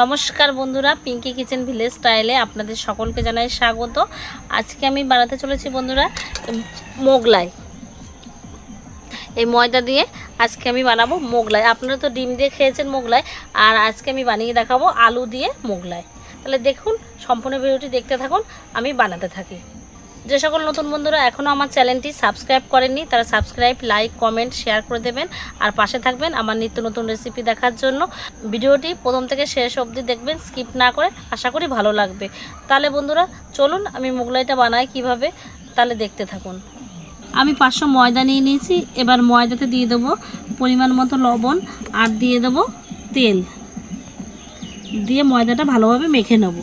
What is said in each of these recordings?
নমস্কার বন্ধুরা Pinki kitchen village স্টাইলে আপনাদের সকলকে জানাই স্বাগত। আজকে আমি বানাতে চলেছি বন্ধুরা মোগলাই। এই ময়দা দিয়ে আজকে আমি বানাবো মোগলাই। আপনারা তো ডিম দিয়ে খেয়েছেন মোগলাই, আর আজকে আমি বানিয়ে দেখাবো আলু দিয়ে মোগলাই। তাহলে দেখুন, সম্পূর্ণ ভিডিওটি দেখতে থাকুন, আমি বানাতে থাকি। যে সকল নতুন বন্ধুরা এখনও আমার চ্যানেলটি সাবস্ক্রাইব করেননি, তারা সাবস্ক্রাইব, লাইক, কমেন্ট, শেয়ার করে দেবেন। আর পাশে থাকবেন আমার নিত্য নতুন রেসিপি দেখার জন্য। ভিডিওটি প্রথম থেকে শেষ অবধি দেখবেন স্কিপ না করে আশা করি ভালো লাগবে। তাহলে বন্ধুরা, চলুন আমি মোগলাইটা বানাই কীভাবে, তাহলে দেখতে থাকুন। আমি পাঁচশো ময়দা নিয়ে নিয়েছি, এবার ময়দাতে দিয়ে দেবো পরিমাণ মতো লবণ আর দিয়ে দেবো তেল। দিয়ে ময়দাটা ভালোভাবে মেখে নেব।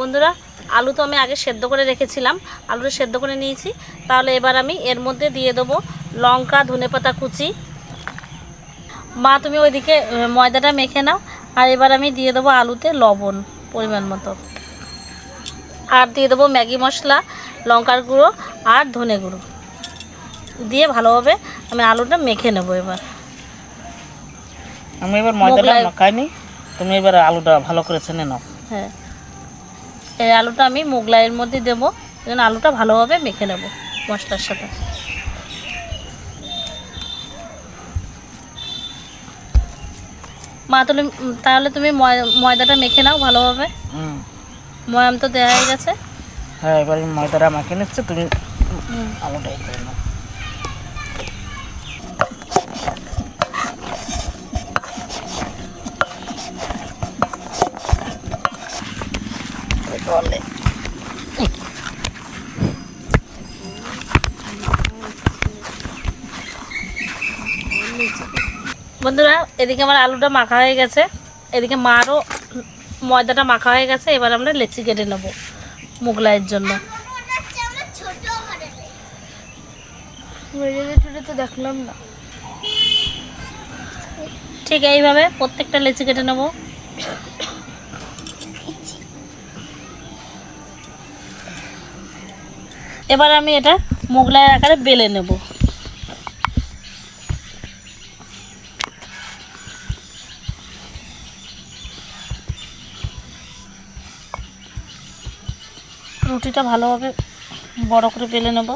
বন্ধুরা আলু তো আমি আগে সেদ্ধ করে রেখেছিলাম আলুটা সেদ্ধ করে নিয়েছি। তাহলে এবার আমি এর মধ্যে দিয়ে দেবো লঙ্কা ধনেপাতা কুচি। মা তুমি ওইদিকে ময়দাটা মেখে নাও আর এবার আমি দিয়ে দেবো আলুতে লবণ পরিমাণ মতো। আর দিয়ে দেবো ম্যাগি মশলা লঙ্কার গুঁড়ো আর ধনে গুঁড়ো। দিয়ে ভালোভাবে আমি আলুটা মেখে নেব এবার। আমি এবার ময়দাটা মাখাইনি তুমি এবার আলুটা ভালো করে ছেনে নাও। হ্যাঁ। এই আলুটা আমি মোগলাইয়ের মধ্যে দেবো যেন আলুটা ভালোভাবে মেখে নেব মশলার সাথে। মা তাহলে তাহলে তুমি ময়- ময়দাটা মেখে নাও ভালোভাবে। হুম। ময়াম তো দেওয়া হয়ে গেছে। হ্যাঁ এবার ময়দাটা মাখে নিচ্ছে তুমি আলুটা করে নাও। অলে। বন্ধুরা এদিকে আমার আলুটা মাখা হয়ে গেছে। এদিকে মারও ময়দাটা মাখা হয়ে গেছে। এবার আমরা লেচি কেটে নেব মোগলাইয়ের জন্য। তো দেখলাম না। ঠিক এইভাবে প্রত্যেকটা লেচি কেটে নেব। এবার আমি এটা মোগলাইয়ের আকারে বেলে নেব। রুটিটা ভালোভাবে বড় করে বেলে নেব।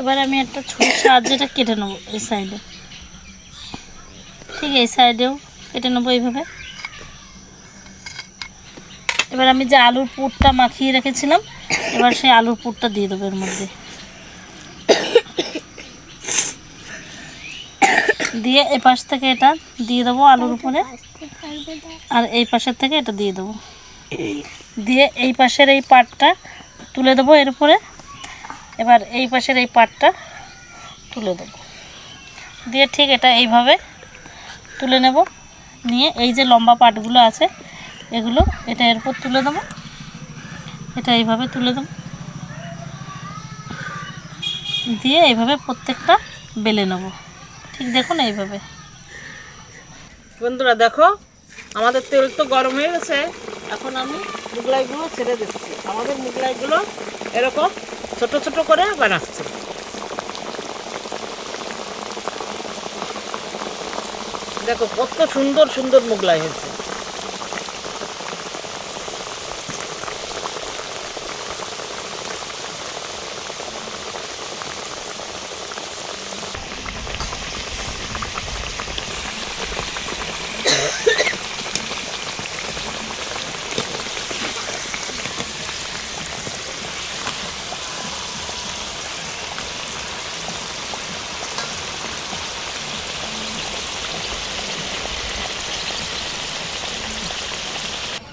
এবার আমি একটা ছুরির সাহায্যে এটা কেটে নেব এই সাইডে ঠিক এই সাইডেও কেটে নেব এইভাবে। এবার আমি যে আলুর পুরটা মাখিয়ে রেখেছিলাম, এবার সেই আলুর পুরটা দিয়ে দেবো এর মধ্যে। দিয়ে এ পাশ থেকে এটা দিয়ে দেবো আলুর উপরে, আর এই পাশের থেকে এটা দিয়ে দেবো। দিয়ে এই পাশের এই পাটটা তুলে দেবো এর উপরে, এবার এই পাশের এই পাটটা তুলে দেবো। দিয়ে ঠিক এটা এইভাবে তুলে নেব, নিয়ে এই যে লম্বা পাটগুলো আছে এগুলো, এটা এরপর তুলে দেবো। এটা এইভাবে তুলে দেবো। দিয়ে এইভাবে প্রত্যেকটা বেলে নেব। ঠিক দেখুন এইভাবে। বন্ধুরা দেখো, আমাদের তেল তো গরম হয়ে গেছে। এখন আমি মুগলাইগুলো ছেড়ে দিচ্ছি। আমাদের মুগলাইগুলো এরকম ছোট ছোট করে বানাচ্ছে। দেখো, কত সুন্দর সুন্দর মুগলাই হয়েছে।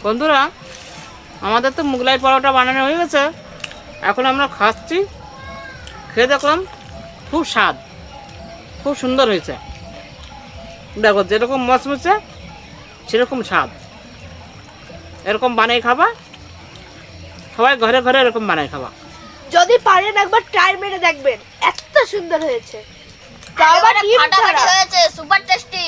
বন্ধুরা আমাদের তো মুগলাই পরোটা বানানো হয়ে গেছে। এখন আমরা খাচ্ছি। খেয়ে দেখলাম খুব স্বাদ খুব সুন্দর হয়েছে। দেখো যেরকম মচমচে সেরকম স্বাদ। এরকম বানাই খাবা। সবাই ঘরে ঘরে এরকম বানাই খাবা। যদি পারেন একবার ট্রাই মেরে দেখবেন এত সুন্দর হয়েছে। Super tasty